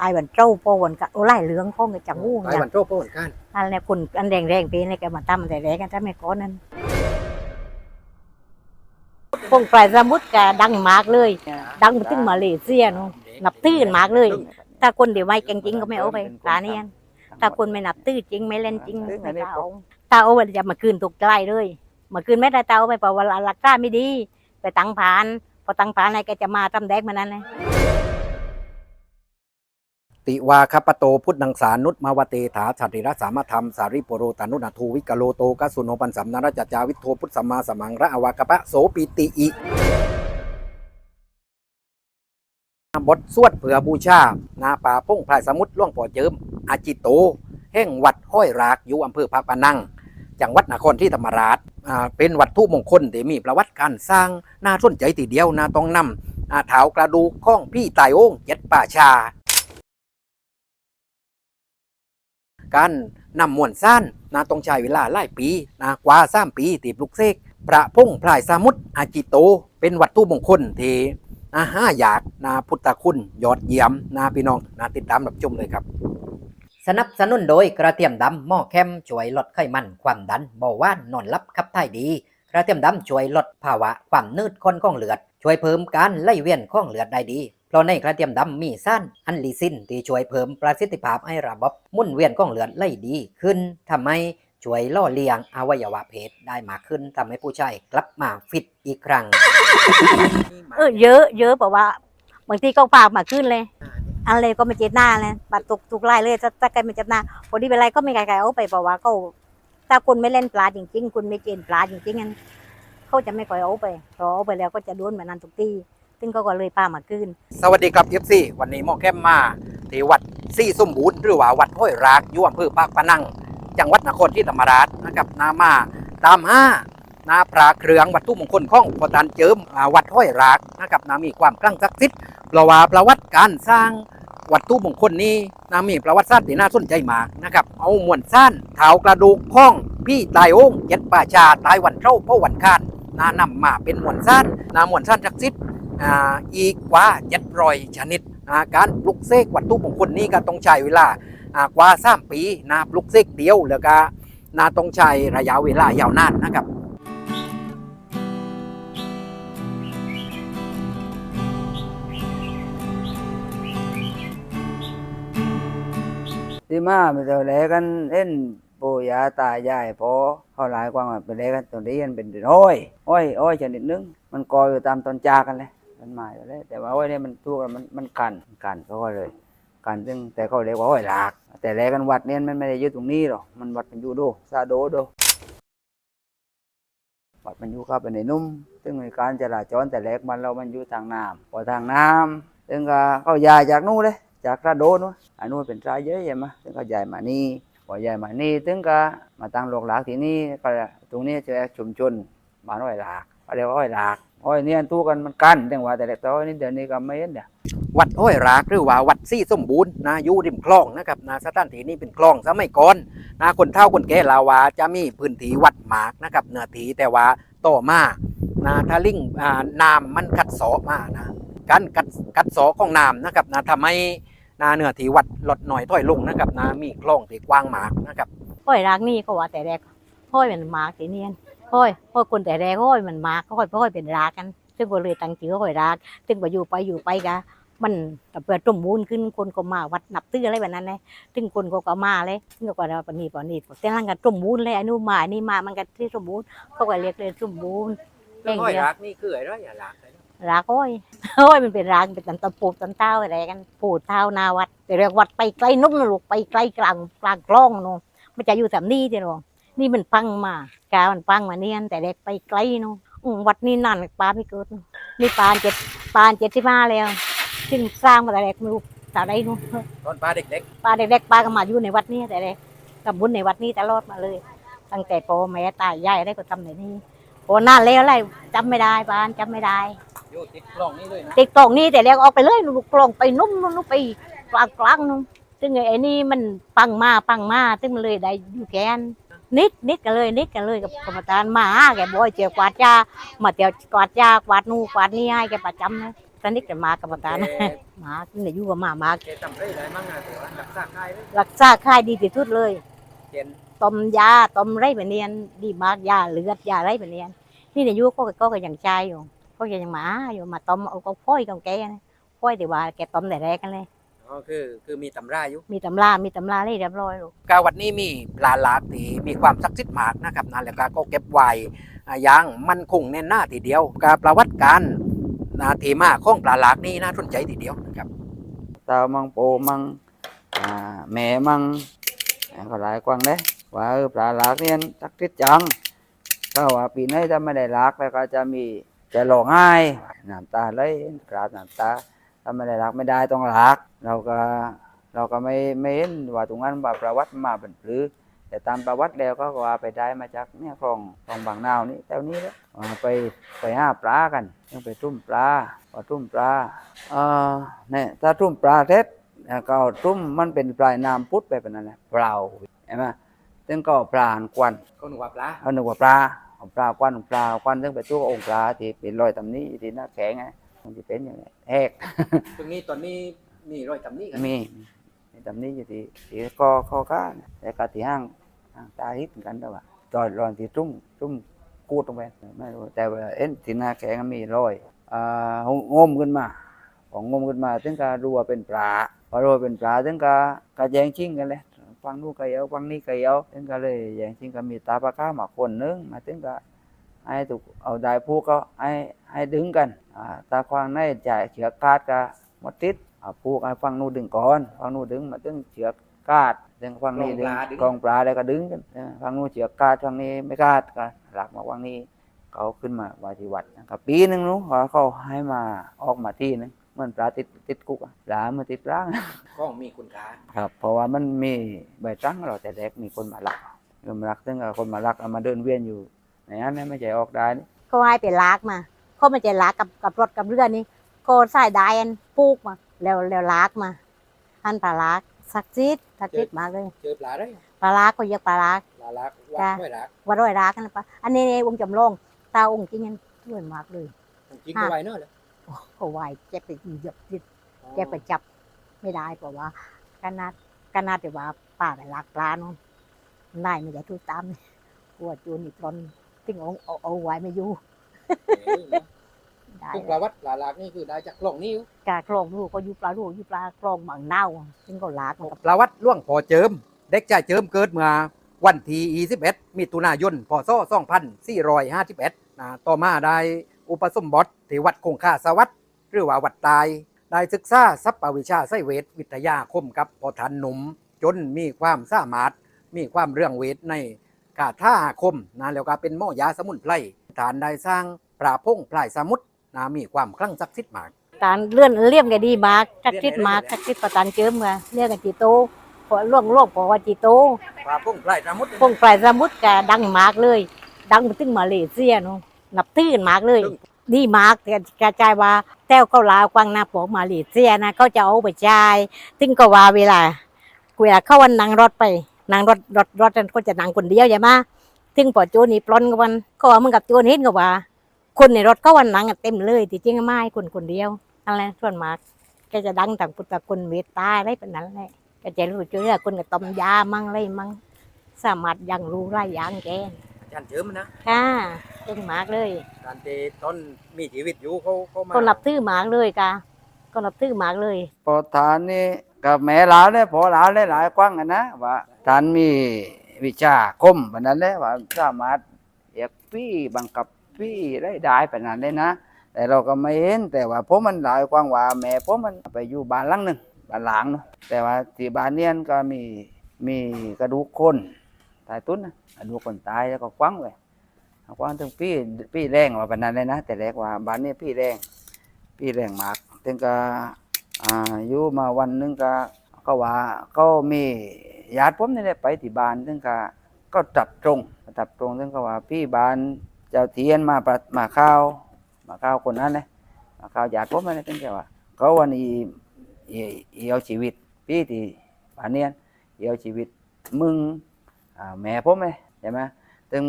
ตายวันเจ้าโปวันกะโอ้ไล่เหลืองพ้องกับจังหูตายเนี่ยวันโจ้โป้เหมือนกันอันนี้คนอันแดงแดงๆปีนี่แกมาตั้มแต่แรกกันถ้าไม่ก้อนนั้นพงปลายสมุทรกะดังมากเลย ดังไปถึงมาเลเซียเนาะนับตื้นมากเลย ถ้าคนเดี๋ยวไม่เก่งจริงก็ไม่เอาไปปลาเนี่ยถ้าคนไม่นับตื้อจริงไม่เล่นจริงไม่กล้าเอาถ้าเอาไปจะมาคืนถูกใจเลยมาคืนไม่ได้เตาไปเพราะว่าหลักการไม่ดี ไปตั้งผานพอตั้งผานอะไรก็จะมาทำแดกมานั้นเลย ติวาคปโตพุทธังสานุตมาวเตถาสัตติรสามธรรม สาริปโรตานุนาทูวิกโลโตกัสสุโนปันสัมนารจจาวิทโทพุทธสัมมาสมังระอวากปะโสปิติอิบทสวดเผื่อบูชา นาป่าพุ่งพลายสมุทรล่วงป่อเจิม อาจิโต แห่งวัดห้อยรากอยู่อำเภอพระปนังจังหวัดนครที่ธรรมราชเป็นวัดทุมงคลที่มีประวัติการสร้างน่าสนใจทีเดียวนาต้องนำอาเท้ากระดูกข้องพี่ตายโองเจ็ดป่าชา การนำมวลซ่านนาต้องใช้เวลาหลายปีนากว่าสามปีตีปลุกเสกพระพงพลายสามุทรอาจิโต เป็นวัตถุมงคลทีนาห้าอยากนาพุทธคุณ ยอดเยี่ยมนาพี่น้องนาติดตามรับชมเลยครับ สนับสนุนโดยกระเทียมดำหม้อแคมช่วยลดไขมันความดันเบาหวานนอนหลับขับถ่ายดี กระเทียมดำช่วยลดภาวะความนืดข้นของเลือด ช่วยเพิ่มการไหลเวียนของเลือดได้ดี เพราะในกระเทียมดำมีสารอันลิซินที่ช่วยเพิ่มประสิทธิภาพให้ระบบมุ่นเวียนของเลือดไหลดีขึ้นทำให้ช่วยล่อเลี้ยงอวัยวะเพศได้มากขึ้นทำให้ผู้ชายกลับมาฟิตอีกครั้งเออเยอะเยอะเพราะว่า บางทีก็ฝากมาขึ้นเลยอะไรก็ไม่เจ็บหน้าเลยบัตรตุกตุกไล่เลยถ้าถ้าใครไม่เจ็บหน้าพอดีเป็นไรก็ไม่ใครๆเอาไปเพราะว่าเขาถ้าคุณไม่เล่นปลาจริง ๆ คุณไม่เจนปลาจริงๆงั้นเขาจะไม่ค่อยเอาไปพอเอาไปแล้วก็จะโดนเหมือนนันทุกที ซึ่งเขาก็เลยพามาขึ้น สวัสดีครับเอฟซีวันนี้หมอแคมมาที่วัดซี่สมบูรณ์หรือว่าวัดห้วยรากอยู่อำเภอปากปะนัง จังหวัดนครที่ธรรมราชนะครับนามาตามห้านาพระเครืองวัตถุมงคลของพอตันเจิมอ่าวัดห้วยรากนะครับนามีความคลั่งศักดิ์สิทธิ์เพราะว่าประวัติการสร้างวัตถุมงคลนี้นามีประวัติศาสตร์ที่น่าสนใจมากนะครับเอามวลซ่านเท้ากระดูกข้องพี่ตายองเจ็ดป่าชาตายวันเท่าเพราะวันคานนานำมาเป็นมวลซ่านนามวลซ่านศักดิ์สิทธิ์ อีกกว่าเจ็ดรอยชนิด การปลุกเสกวัตถุมงคลนี้ก็ต้องใช้เวลากว่าสามปีนะปลุกเสกเดียวแล้วก็นาต้องใช้ระยะเวลายาวนานนะครับที่มาไปเจอแลกันเอ็นปู่ย่าตายายพอเขาหลายกว่าไปแลกันตัวนี้มันเป็นอ้อยอ้อยอ้อยชนิดนึง มันกออยู่ตามต้นจากกันเลย มันมาอยู่แล้วแต่ว่าอ้อยเนี่ยมันทุกข์มันมันกันกันเขาก็เลย กันซึ่งแต่เขาเรียกว่าอ้อยหลาก แต่แลกันวัดเนี่ยมันไม่ได้ยู่ตรงนี้หรอกมันวัดมันอยู่โดซาโดโดวัดมันอยู่เข้าไปในนุ่ม ซึ่งในการจราจรแต่แรกมันเรามันอยู่ทางน้ำพอทางน้ำซึ่งก็เขาย้ายจากนู้นเลยจากระโดนู้นอันนู้นเป็นทรายเยอะใช่ไหมถึงก็ย้ายมานี่พอย้ายมานี่ถึงก็มาตั้งโรงหลากที่นี่ก็ตรงนี้จะชุมชนบ้านอ้อยหลากเขาเรียกว่าอ้อยหลาก อ้อยเนี่ยทุกกันมันกันแต่ว่าแต่เด็กตอนนี้เดี๋ยวนี้ก็ไม่เห็นเดี๋ยววัดห้วยรากหรือว่าวัดซี่สมบูรณ์นะอยู่ริมคลองนะครับนะสถานที่นี้เป็นคลองสมัยก่อนนะคนเฒ่าคนแก่ลาวาจะมีพื้นที่วัดหมากนะครับเนื้อที่แต่ว่าต่อมานะถ้าลิงอ่าน้ำมันกัดเสอมานะการกัดกัดเสอของน้ำนะครับนะทำให้นาเนื้อที่วัดลดหน่อยถอยลงนะครับนะมีคลองที่กว้างหมากนะครับห้อยรักนี่เขาว่าแต่แรกห้อยมันหมากที่เนียน ห้อยห้อยคนแต่แรกห้อยมันมากห้อยห้อยเป็นรักกัน ซึ่งก็เลยตั้งชื่อห้อยรักซึ่งก็อยู่ไปอยู่ไปกะมันเปิดตุ่มมูลขึ้นคนก็มาวัดนับตื้ออะไรแบบนั้นเลยซึ่งคนก็ก็มาเลยซึ่งก็ว่าปนีปนีแต่ร่างกันตุ่มมูลเลยอันนู้นมาอันนี้มามันก็ที่สมบูรณ์เขาก็เรียกเลยตุ่มมูลเก่งเดียวนี่คืออะไรอย่ารักรักห้อยห้อยมันเป็นรักเป็นตันตะปูตันเต้าอะไรกันปูเท้านาวัดแต่เรียกวัดไปไกลนุ่มนะลูกไปไกลกลางกลางกล้องนู่นมันจะอยู่สามนี่เดียว นี่มันปังมากามันปังมาเนียนแต่เด็กไปไกลนู่นอืมวัดนี้นั่นปลาไม่เกิดนู่นนี่ปลาเจ็ดปลาเจ็ดที่มาแล้วซึ่งสร้างมาแต่เด็กไม่รู้แต่ใดนู่นตอนป้าเด็กปลาเด็กๆปลาก็มาอยู่ในวัดนี้แต่เด็กกับบุญในวัดนี้ตลอดมาเลย ตั้งแต่พ่อแม่ตายยายได้ก็ทำในนี้โอ้นานแล้วอะไรจำไม่ได้ปานจำไม่ได้ๆอยู่ติดคลองนี้เลยนะติดกล่องนี่แต่แล้วออกไปเลยลูกกล่องไปนุ่มนุ่มไปกลางกลางนุ่มซึ่งไอ้นี่มันปังมาปังมาซึ่งมันเลยได้อยู่แกน นิดนิดกันเลยนิดกันเลยกับกรรมการมาหาแกบอยเจียวกวาดจ้ามาเจียวกวาดจ้ากวาดนู่นกวาดนี่ให้แกประจำนะสนิทกันมากับปตานะแกหมาเนี่ยอยู่กับหมามากแกทำได้ไรมั่งอะแต่ว่ารักษาใครเลยรักษาค่ายดีที่สุดเลยเห็นต้มยาต้มไรแบบเนียนดีมากยาเลือดยาไรแบบเนียนนี่เนี่ยอยู่ก็ก็ก็ยังใจอยู่ก็ยังหมาอยู่มาต้มเอาก็พ่อยกับแกนะพ่อยแต่ว่าแกต้มแต่แรกกันเลย อ๋อคือคือมีตำราอยู่มีตำรา มีตำราเลยเรียบร้อยลูก กาวันนี้มีปลาหลากที่มีความศักดิ์สิทธิ์มากนะครับนั่นแหละก็เก็บไว้อ่าอย่างมันคงแน่นหน้าทีเดียวกาประวัติการนาทีมาของปลาหลากนี่น่าสนใจทีเดียวนะครับ ตามังโปมังอ่าแม่มังอ่าก็หลายกวางเด้ว่าเออปลาหลากเนี่ยสักทิศจังก็ว่าปีนี้ถ้าไม่ได้หลากแล้วก็จะมีจะหลงง่ายน้ำตาไหลกราดน้ำตา ถ้าไม่ได้หลากไม่ได้ต้องหลากเราก็เราก็ไม่ไม่เห็นว่าตรงนั้นว่าประวัติมาเป็นหรือ แต่ตามประวัติแล้วก็ว่าไปได้มาจากเนี่ยคลองคลองบางนาวนี่แถวนี้แหละอ่าไปไปหาปลากันยังไปทุ่มปลาพอทุ่มปลาเอ่อเนี่ยถ้าทุ่มปลาเท็จแล้วก็ทุ่มมันเป็นปลายน้ำพุดไปเป็นนั่นแหละเปล่าเห็นไหมซึ่งก็ปลาหันควันก็หนูว่าปลาเอาหนึ่งว่าปลาเอาปลาควันปลาควันซึ่งไปตู้องค์ปลาที่เป็นรอยตำหนี้ที่หน้าแข็งไง มันจะเป็นอย่างนี้แหกตรงนี้ตอนนี้มีรอยตำหนี้กันมีมีตำนี้อยู่ที่ที่คอคอก้าเนี่ยแต่ก็ที่ห้างห้างตาฮิตเหมือนกันแต่ว่าตอนรอนที่ตุ้มตุ้มกูดลงไปไม่รู้แต่ว่าเอ็นที่หน้าแข็งมีรอยอ่างมขึ้นมาของงมขึ้นมาถึงก็รู้ว่าเป็นปลาพอรู้ว่าเป็นปลาถึงก็ก็แย่งชิงกันเลยฟังนู้นก็เอาฟังนี้ก็เอาถึงก็เลยแย่งชิงก็มีตาปลาข้าวมาคนนึงมาถึงก็ ให้ถูกเอาได้ผู้ก็ให้ให้ดึงกันอ่าตาควางในจ่ายเชือกคาดก็หมดติดเอาผูกให้ฟังนู้นดึงก่อนฟังนู้นดึงมาตึงเชือกกาดดึงฟังนี้ดึงกองปลาแล้วก็ดึงกันเออฟังนู้นเชือกกาดฟังนี้ไม่กาดก็หลักมาฟังนี้เขาขึ้นมาวาที่วัดนะครับปีหนึ่งนู้นเขาเขาให้มาออกมาที่นึงเหมือนปลาติดติดคุกอะปลามันติดร่างก็มีคุณค่าครับ เพราะว่ามันมีใบตั้งเราแต่แรกมีคนมาลักคนมาลักซึ่งก็คนมาลักเอามาเดินเวียนอยู่ ในนั้นนะไม่ใช่ออกได้นี่เขาให้ไปลากมาเขาไม่จะลากกับกับรถกับเรือนี่ก็ใส่ได้อันปลูกมาแล้วแล้วลากมาอันปลาลากสักจิตสักจิตมากเลยเจอปลาได้ปลาลากก็เยอะปลาลากปลาหลากว่าจ้ะไม่หลากว่าร้อยลากกันนะปะอันนี้องค์จำลองตาองค์จริงกันช่วยมากเลยจริงก็ไว้เนอะเลยโอ้ก็ไหวเจ็บไปเหยียบจิตเจ็บไปจับไม่ได้เพราะว่าขนาดขนาดแต่ว่าป้าไปลากปลาเนาะได้ไม่ได้ทุกตามเลยกลัวจูนอีกตอน ถึงเอาเอาเอาไว้ไม่อยู่ได้ทุกประวัติปลาหลากนี่คือได้จากกล่องนิ้วกาคลองลูกก็อยู่ปลาลูกอยู่ปลาคลองบางเน่าซึ่งก็ลากมันกับประวัติล่วงพอเจิม เด็กชายเจิมเกิดเมื่อวันที่21มิถุนายนพศ2451นะต่อมาได้อุปสมบทที่วัดคงคาสวัสดิ์หรือว่าวัดตาย ได้ศึกษาสัพปวิชาไสเวทวิทยาคมกับพอทันหนุ่ม จนมีความสามารถมีความเรื่องเวทใน กาท่าอาคมนะแล้วก็เป็นหม้อยาสมุนไพรฐานได้สร้างปราพงพลายสมุทรนะมีความคลั่งศักดิ์สิทธิ์มากการเลื่อนเลี่ยมกันดีมากชักชิดเลี่ยมมากเลี่ยมชักชิดประตันเจิมมาเรียกกันจีโตพอล่วงโลกพอว่าจีโตปราพงพลายสมุทรพงปลายสมุทรก็ดังมากเลย ดังไปถึงมาเลเซียเนาะนับตื้นมากเลยดีมากแต่กระจายว่าแต้วเขาลาวกวางนาปอกมาเลเซียนะเขาจะเอาไปจ่ายถึงก็ว่าเวลาเวลาเข้าวันนั่งรถไป นั่งรถรถรถนั้นก็จะนั่งคนเดียวใช่ไหมถึงพอโจนี่ปล้นกันวันก็ว่ามึงกับโจนเห็นก็ว่า คนในรถก็วันนั่งกันเต็มเลยที่จริงไม่คนคนเดียวนั่นแหละส่วนมากแกจะดังต่างพุทธคนเมตตาอะไรเป็นนั้นแหละก็จะรู้เจอคนกับต้มยามั่งอะไรมั่งสามารถยังรู้ไรอย่างแกอาจารย์เจิมนะค่ะเก่งมากเลยการที่ต้นมีชีวิตอยู่เขาเขามาก็นับถือมากเลยกะก็นับถือมากเลยพอทานนี่กับแม่หลานเนี่ยพอหลานหลายๆกว้างกันนะว่า ท่านมีวิชาคมแบบนั้นเลยว่าสามารถเรียกพี่บังคับพี่ได้ได้แบบนั้นเลยนะ แต่เราก็ไม่เห็นแต่ว่าผมมันหลายกว้างว่าแม่ผมมันไปอยู่บ้านหลังหนึ่งบ้านหลังเนาะแต่ว่าที่บ้านเนียนก็มีมีกระดูกคนตายตุ้นนะกระดูกคนตายแล้วก็คว้างไว้คว้างถึงพี่พี่แรงว่าแบบนั้นเลยนะ แต่แรกว่าบ้านนี้พี่แรงพี่แรงมากถึงก็อ่าอยู่มาวันนึงก็ก็ว่าก็มี ญาติผมนี่แหละไปที่บ้านถึงก็ก็จับตรงจับตรงถึงก็ว่าพี่บ้านเจ้าเทียนมาปมาข้าวมาข้าวคนนั้นเลยมาข้าวญาติผมนั่นแหละถึงก็ว่าเขาวันนี้เอีเอียวชีวิต พี่ที่บ้านเนียเอียวชีวิตมึงแม่ผมเลยใช่ไหมถึง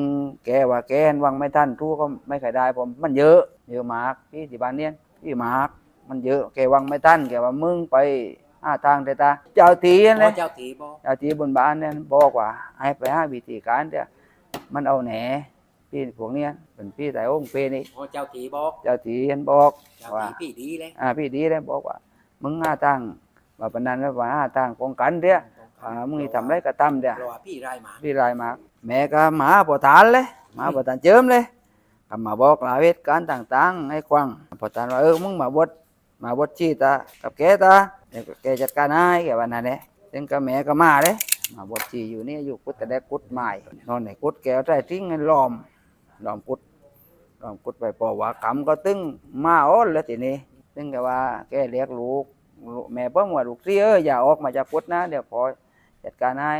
แกว่าแกนวังไม่ทันทูกก็ไม่เคยได้ผมมันเยอะเยอะมากพี่ที่บ้านเนียพี่มากมันเยอะแกวังไม่ทันแกว่ามึงไป หาทางแต่ตาเจ้าทีนั่นแหพ่อละเจ้าตีบอกเจ้าทีบนบ้านเนี่ยบอกว่า ให้ไปหาวิธีการเดียมันเอาแหนพี่พวกเนี้ยเป็นพี่แต่องค์เปนี่พ่อเจ้าตีบอกเจ้าทีเห็นบอกเจ้าว่าตีพี่ดีเลยอ่าพี่ดีเลยบอกว่า มึงหาทางว่าปานนันว่าหาทางป้องกันเดียอ่ามึงนี่ทำไรก็ทำเดียเพราะว่าพี่ไรหมาพี่รายมากแม่ก็หมาปอทานเลยหมาปอทานเจิมเลยก็มาบอกลาเหตุการณ์ต่างๆให้ฟังปอทานว่าเออมึงมาบดมาบดชีตากับแกตา เดี๋ยวแกจัดการให้แกว่านั่นแหละถึงก็แม่ก็มาเลยมาบดชีอยู่นี่อยู่กุดแต่ได้กุดใหม่นอนในกุดแกเอาใจทิ้งให้ล้อมล้อมกุดล้อมกุดไปพอว่าคำก็ตึงมาอ้อนแล้วทีนี้ตึงก็ว่าแกเรียกลูกลูกแม่เพิ่งว่าลูกเสียเอ้ยอย่าออกมาจากกุดนะ เดี๋ยวพอจัดการให้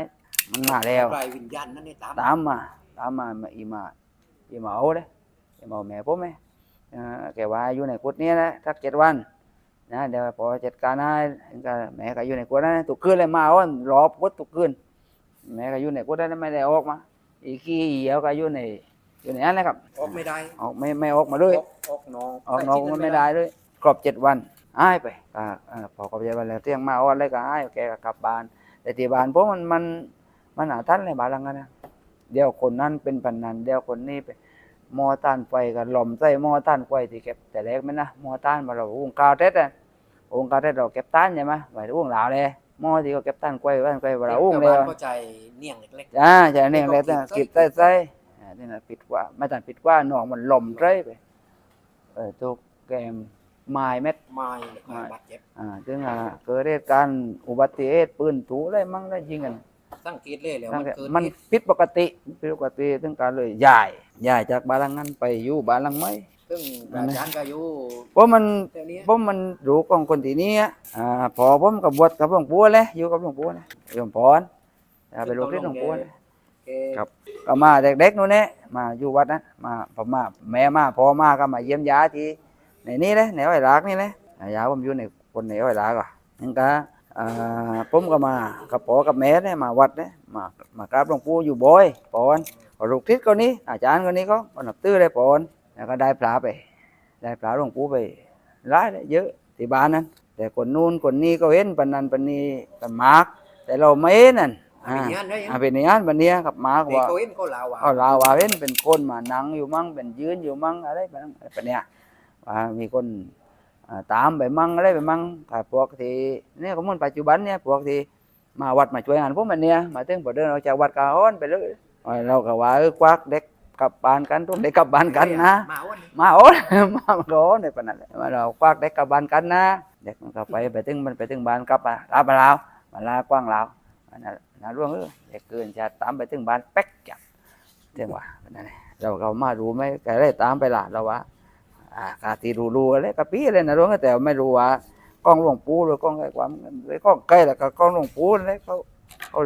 มันมาแล้วไรวิญญาณนั่นนี่ตามตามมาตามมามาอีมาอีมาเอาเลยอีมาเอาแม่ผมไหมเออแกว่าอยู่ในกุฏนี้นะสักเจ็ดวัน นะเดี๋ยวพอจัดการให้ก็แม่ก็อยู่ในกุฏนั้นนะตุกคืนเลยมาเอารอกุฏตุกคืนแม่ก็อยู่ในกุฏนั้นไม่ได้ออกมา อีกขี้เหี่ยวก็อยู่ในอยู่ในนั้นนะครับ ออกไม่ได้ ออกไม่ไม่ออกมาเลยออกออกน้องออกนอกมันไม่ได้เลยครบเจ็ดวันหายไปก็เอ่อพอครบเจ็ดวันแล้วเที่ยงมาเอาอะไรก็หายแกก็กลับบ้าน แต่ที่บ้านผมมันมันมันหาท่านเลยบ้านหลังนั้นนะเดี๋ยวคนนั้นเป็นพันนันเดี๋ยวคนนี้เป็นหมอต้านไฟกับหล่อมใส่หมอต้านไฟที่เก็บแต่แรกมันนะหมอต้านมาเราวงกาวเท็ดอะ วงกาวเท็ดเราเก็บต้านใช่ไหมไว้วงเหลาเลยหมอที่เขาเก็บต้านไฟไว้ไฟเราวงเลยเข้าใจเนียงเล็กจ้าจะเนี่ยเลยต้องกิบใส่ใส่อ่านี่นะปิดว่าไม่ตันปิดว่าหนองมันหล่มไรไปเออตัวแกมไม้เม็ดๆไม่ไม่บาดเจ็บอ่าถึงอ่าเกิดเหตุการณ์อุบัติเหตุปืนถูอะไรมั่งได้ยิงกันสังเกตเลยแล้วทั้มังนแต่เกิดมันเหตุผิดปกติผิดปกติถึงการเลยย้ายย้ายจากบ้านหลังนั้นไปอยู่บ้านหลังใหม่ ซึ่งอาจารย์ก็อยู่เพราะมันแถวนี้ผมมันรู้ของคนที่นี่อะอ่าพอผมกับบวชกับหลวงปู่เลยอยู่กับหลวงปู่นะโยมพรอ่าไปลูกที่หลวงปู่นะ แกครับ ก็มาเด็กๆนู่นเนี่ยมาอยู่วัดนะมาผมมาแม่มาพ่อมาก็มาเยี่ยมยาที่ในนี่เลยในอ้อยรักนี่เลยอ่ายาผมอยู่ในคนในอ้อยรักอะนั่นก็อ่าผมก็มากับพ่อกับแม่เนี่ยมาวัดเนี่ยมามากราบหลวงปู่อยู่บ่อยปอนพอลูกทิศคนนี้อาจารย์คนนี้ก็ก็นับตื้อเลยปอน แล้วก็ได้พระไป ได้พระหลวงปู่ไปหลายเลยเยอะที่บ้านนั้น แต่คนนู้นคนนี้ก็เห็นปันนั้นปันนี้กันมากแต่เราไม่เห็นนั่นอ่าอ่าเป็นอย่างนั้นได้ยังอ่าเป็นอย่างนั้นปันเนี้ยกับมากเด็กว่าเขาเห็นเขาลาวว่าเอาลาวว่าเห็นเป็นคนมานั่งอยู่มั่งเป็นยืนอยู่มั่งอะไรแบบนั้นแบบเนี้ยว่ามีคนอ่าตามไปมั่งอะไรไปมั่งกับพวกที่เนี่ยก็มันปัจจุบันเนี่ยพวกที่มาวัดมาช่วยงานพวกมันเนี่ยมาถึงพอเดินออกจากวัดกาฮ้อนไปเลยว่าเราก็ว่าเออกวักเด็ก กลับบ้านกันทุกเด็กกลับบ้านกันนะ มาวันนี้มาโอ้นมาโอ้นในปานนั้นแหละมาเราควักเด็กกลับบ้านกันนะ เด็กมันก็ไปไปถึงมันไปถึงบ้านกลับมาลาไปลาวมาลากว้างลาวอันนั้นน่าร่วงเออเด็กเกินจะตามไปถึงบ้านแป๊กจับเรื่องว่าปานนั้นแหละเราก็มารู้ไหมแกได้ตามไปล่ะเราว่าอ่ากาตีรู้รู้อะไรกะปีอะไรนะร่วงแต่ไม่รู้ว่ากล้องหลวงปู่หรือกล้องไอ้ความไอ้กล้องใกล้แล้วก็กล้องหลวงปู่อะไรเขาเขา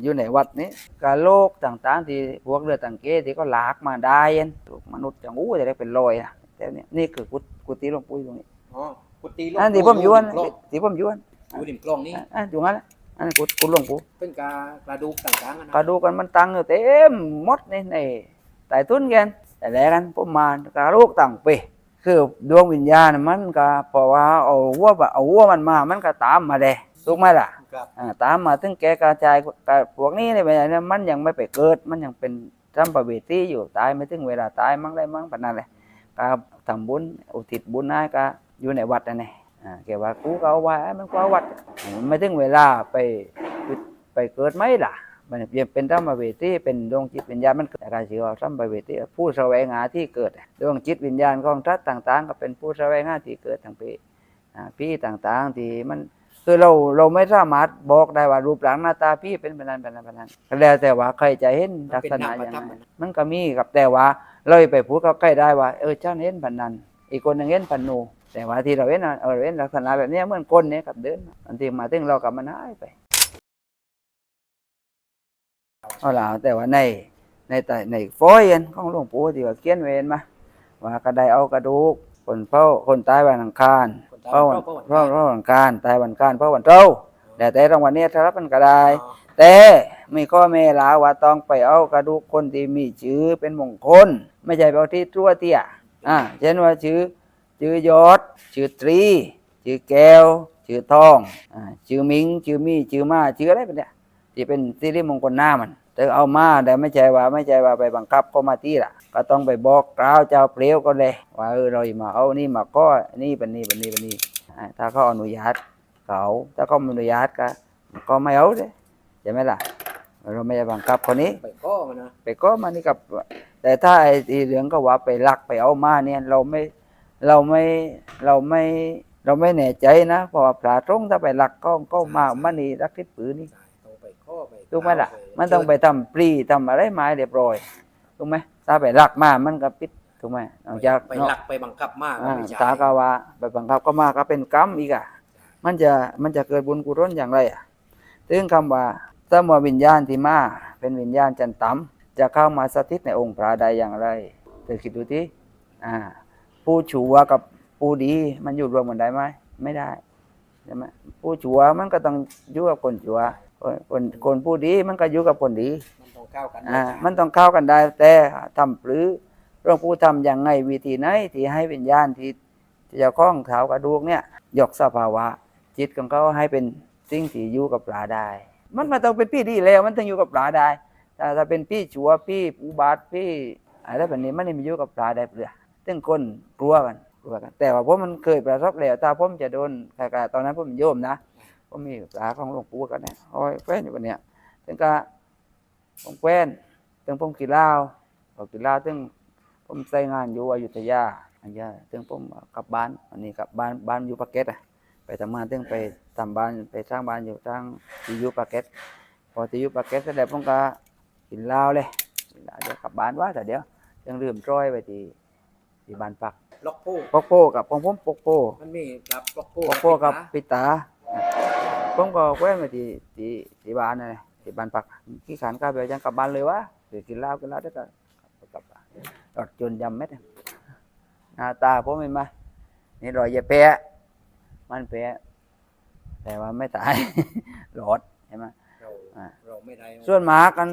อยู่ในวัดนี้การโลกต่างๆ ที่พวกเรือต่างเกที่ก็ลากมาได้เอ็นถูกมนุษย์จังอู้จะได้เป็นรอยนะแต่เนี่ยนี่คือกุฏกุฏิหลวงปู่อยู่ตรงนี้อ๋อกุฏิหลวงอันที่ผมอยู่อันกล้องที่ผมอยู่อันอยู่ริมกล้องนี้อะอันอยู่งั้นแหละอันนี้กุฏกุฏหลวงปู่เป็นกากระดูกต่างๆอะนะก็ดูกันมันตังอยู่เต็มหมดนี่ในใต้ทุนกันแต่แรกกันผมมากระลูกต่างไปคือดวงวิญญาณมันก็เพราะว่าเอาวัวบเอาวัวมันมามันก็ตามมาเลย ถูกไหมล่ะครับ อ่าตามมาถึงแกกระจายกับพวกนี้เนี่ยเนี่ยมันยังไม่ไปเกิด มันยังเป็นสัมภเวสีอยู่ตายไม่ถึงเวลาตายมั้งได้มั้งปานนั้นเลยก็ทำบุญอุทิศบุญให้ก็อยู่ในวัดนั่นเองอ่าแกว่ากูก็เอาไว้มันก็เอาวัดมันไม่ถึงเวลาไปไปเกิดไหมล่ะ มันยังเป็นสัมภเวสีเป็นดวงจิตวิญญาณมันแต่การชื่อว่าสัมภเวสีผู้แสวงหาที่เกิดดวงจิตวิญญาณของทัศต่าง ๆ ก็เป็นผู้แสวงหาที่เกิดทั้งปีอ่าพี่ต่างๆที่มัน คือเราเราไม่สามารถบอกได้ว่ารูปร่างหน้าตาพี่เป็นแบบนั้นแบบนั้นแบบนั้นก็แล้วแต่ว่าใครจะเห็นมันลักเป็นษนาณะมอย่างธรรมนั้นอะนะมันก็มีกับแต่ว่าเราไปพูดกับใครได้ว่าเออเจ้าเห็นพันนั้น อีกคนหนึ่งเห็นพันนูแต่ว่าที่เราเห็นน่ะเออเราเห็นลักษณะแบบเนี้ยเหมือนคนเนี่ยกับเดินบางทีมาถึงเรากับมันหายไปเอาล่ะแต่ว่าในในแต่ในฟอยอันของหลวงปู่ที่ว่าเขียนเวรมาว่าก็ได้เอากระดูกคนเฝ้าคนตายวันอังคารคนตายเพราะวัวันนเพราะเพราะเพราะวันการตายวันการเพราะวันเจ้าแต่แต่รางวัลนี้ถ้ารับมันก็ได้อ๋อแต่มีข้อแม่ลาว่าต้องไปเอากระดูกคนที่มีชื่อเป็นมงคล ไม่ใช่ไปเอาที่ตัวเตี้ยอ่าเช่นว่าชื่อชื่อยอดชื่อตรีชื่อแก้วชื่อทองอ่าชื่อมิงชื่อมี่ชื่อมาชื่ออะไรแบบเนี้ยที่เป็นสิริมงคลหน้ามันแต่เอามาแต่ไม่ใช่ว่าไม่ใช่ว่าไปบังคับก็มาที่ละ ก็ต้องไปบอกกล่าวเจ้าเปลวก็เลยว่าเออเราอย่ามาเอานี่มาก็นี่เป็นนี่เป็นนี่เป็นนี่อ่าถ้าเขาอนุญาตเขาถ้าเขาไม่อนุญาตก็ก็ไม่เอาเลยใช่ไหมล่ะเราไม่ได้บังคับคนนี้ไปข้อมันนะไปก็มานี่กับ แต่ถ้าไอ้ที่เรื่องก็ว่าไปลักไปเอามาเนี่ยเราไม่เราไม่เราไม่เราไม่แน่ใจนะเพราะว่าปลาตรงถ้าไปลักก็ก็มามันนี่รักที่ปืนนี่ต้องไปข้อไปถูกไหมล่ะ มันต้องไปทำปรีทำอะไรมาให้เรียบร้อย ถูกไหมถ้าไปลักมามันก็ปิดถูกไหมนอกจากไปหลักไปบังคับมากอ่าไม่ใช่ตากาวาไปบังคับก็มาก็เป็นกรรมอีกอะมันจะมันจะเกิดบุญกุศลอย่างไรอะถึงคำว่าถ้ามัววิญญาณที่มาเป็นวิญญาณจันต่ำจะเข้ามาสถิตในองค์พระใดอย่างไรเธอคิดดูที่อ่าผู้ชัวกับผู้ดีมันอยู่รวมกันได้ไหมไม่ได้ใช่ไหมผู้ชัวมันก็ต้องอยู่กับคนชัวคนคนคนผู้ดีมันก็อยู่กับคนดีมันต้อง เข้ากันอ่ามันต้องเข้ากันได้แต่ทำหรือเรื่องผู้ทำอย่างไงวิธีไหนที่ให้วิญญาณที่ที่เจะคล้าของเท้ากระดูกเนี่ยยกสภาวะ จิตของเขาให้เป็นสิ่งที่อยู่กับปลาได้ มันมาต้องเป็นพี่ดีแล้ว มันต้องอยู่กับปลาได้แต่ถ้าเป็นพี่ชัวพี่อุบาทพี่อะไรแบบนี้มันไม่มีอยู่กับปลาได้เปล่าซึ่งคนกลัวกันกลัวกัน แต่ว่าผมมันเคยประสบแล้วถ้าผมจะโดนใครๆตอนนั้นผมโยมนะผมมีปลาของหลวงปู่กันเนี่ยโอ้ยแฟนอยู่วันเนี้ยถึงก็ ผมแคว้นตึงผมกินเหล้าพอกินเหล้าตึงผมใส่งานอยู่อยุธยาอันยาตึงผมกลับบ้านอันนี้กลับบ้านบ้านอยู่ปากเกร็ดอะไปทำงานตึงไปทำบ้านไปสร้างบ้านอยู่ทางที่อยู่ปากเกร็ดพอที่อยู่ปากเกร็ดเสร็จแล้วผมก็กินเหล้าเลยกินเหล้าเดี๋ยวกลับบ้านว่าแต่เดี๋ยวยังลืมจ้อยไปที่ที่บ้านปักล็อกโป้ปกโปกับของผมปกโปมันมีรับล็อกโป้ปกโปกับปิตาผมก็แคว้นไปที่ที่ที่บ้านนั่นแหละ ที่บ้านปักขี้ขานข้าวเบียยังกลับบ้านเลยวะหรือกินเหล้ากินเหล้าได้ก็กลับบ้านรถจนยำเม็ดหน้าตาผมเห็นไหมนี่รอยเย็บแผลมันแผลแต่ว่าไม่ตายหลอดใช่ไหมเราอ่าเราไม่ได้ส่วนหมากัน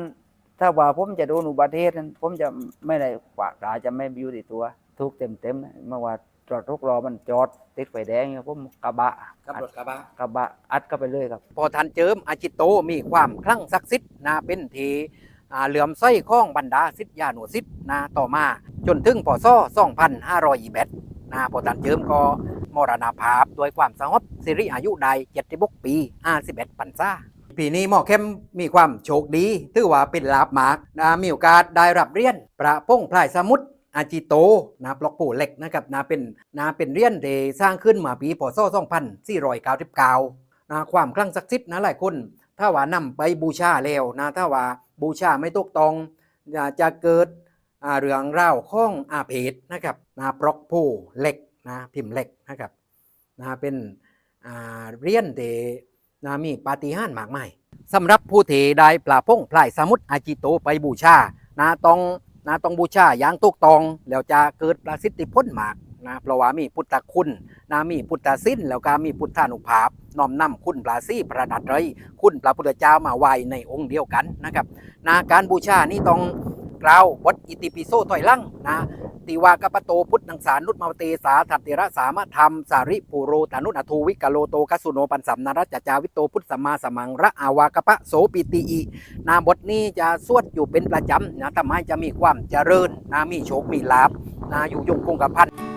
ถ้าว่าผมจะโดนอุบัติเหตุนั้นผมจะไม่ได้ขวากตาจะไม่อยู่ที่ตัว ทุกเต็มเต็มๆเมื่อว่า จอดรถรอมันจอดติดไฟแดงเนี่ยผมกระบะกับรถกระบะกระบะอัดเข้าไปเลยครับ พอทันเจิมอาจิตโตมีความคลั่งศักดิ์สิทธิ์นะเป็นทีอ่าเหลื่อมไส้ข้องบรรดาสิทธิยาหนุสิทธิ์นะต่อมาจนถึงปศ2521นะพอทันเจิมก็มรณภาพโดยความสงบสิริอายุได้76ปี51ปันษาปีนี้หมอเข้มมีความโชคดี ถือว่าเป็นลาบมากนะมีโอกาสได้รับเรียน ประพงพลายสมุทร อาจิโตนะบล็อกโปเหล็กนะครับนะเป็นนะเป็นเรียนที่สร้างขึ้นมาปีพศ2499นะความคลั่งศักดิ์สิทธิ์นะหลายคน ถ้าว่านำไปบูชาแล้วนะถ้าว่าบูชาไม่ตกตองจะเกิดเรื่องเล่าวข้องอาเพศนะครับนะปลอกโพเหล็กนะพิมพ์เหล็กนะครับนะเป็นเรียนเดนะมีปาฏิหาริย์มากมายสำหรับผู้ที่ได้ปลาพงพลายสมุทรอาจิโตไปบูชานะต้อง นะต้องบูชาอย่างถูกต้อง แล้วจะเกิดประสิทธิผลมากนะเพราะว่ามีพุทธคุณนามีพุทธสิ้น แล้วก็มีพุทธานุภาพน้อมนำคุณปราซี่ประดัดไรคุณพระพุทธเจ้ามาไว้ในองค์เดียวกันนะครับนะการบูชานี่ต้อง กล่าวบทอิติปิโสถอยลังนะติวากปโตพุทธังสานุตมาเตสาถัตติระสามธรรมสาริปูโรตานุนอทูวิกาโลโตกสุโนปันสัมนารัจจาวิโตพุทธสมาสมังระอาวากปะโสปิติอินาบทนี้จะสวดอยู่เป็นประจำนะทำให้จะมีความเจริญนะมีโชคมีลาภนะอยู่ยงคงกระพัน